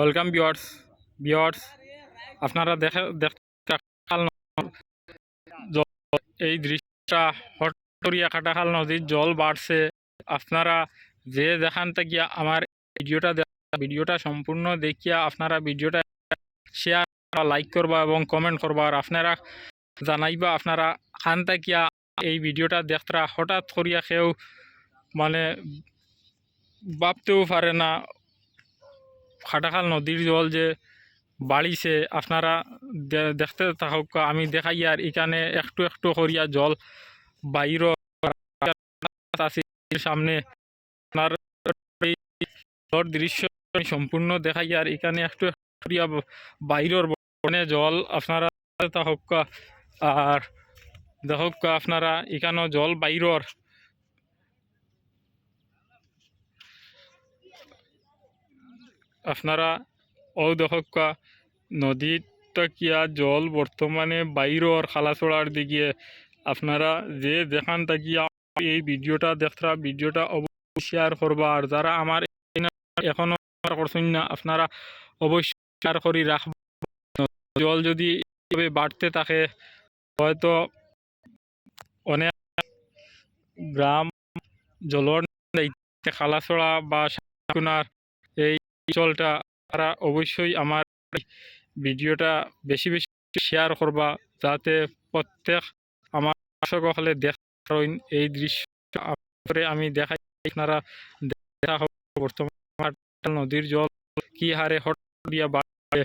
Welcome বিয়ার্স বিয়ার্স আপনারা দেখে দেখতে খাল ন- জ- এই দৃশ্যটা হট করিয়া কাটাখাল নদীর জল বাড়ছে। আপনারা যে দেখান থাকিয়া আমার ভিডিওটা ভিডিওটা সম্পূর্ণ দেখিয়া আপনারা ভিডিওটা শেয়ার লাইক করবা এবং কমেন্ট করবা। আর আপনারা জানাইবা, আপনারা খান থাকিয়া এই ভিডিওটা দেখতরা হঠাৎ করিয়া কেউ মানে ভাবতেও পারে না খাটাখাল নদীর জল যে বাড়িছে আপনারা দেখতে থাকুক, আমি দেখাই আর এখানে একটু একটু করিয়া জল বাইর সামনে আপনার দৃশ্য সম্পূর্ণ দেখাই আর এখানে একটু একটু করিয়া বাইরের বনে জল আপনারা থাকুক। আর দেখুক, আপনারা এখানেও জল বাইরর আপনারা ও দেখক নদীটা কিয়া জল বর্তমানে বাইরর খালাছড়ার দিকে। আপনারা যে দেখান তাকিয়া এই ভিডিওটা দেখরা ভিডিওটা অবশ্যই শেয়ার করবা আর যারা আমার এখনও করছেন না, আপনারা অবশ্যই শেয়ার করি রাখবা জল যদি বাড়তে থাকে, হয়তো অনেক গ্রাম জলর খালাছড়া বা এই অঞ্চলটা তারা অবশ্যই আমার ভিডিওটা বেশি বেশি শেয়ার করবা যাতে প্রত্যেক আমার দর্শক দেখার এই দৃশ্য আমি দেখাই আপনারা দেখা হবে বর্তমান নদীর জল, কি হারে হট দিয়া বাড়ে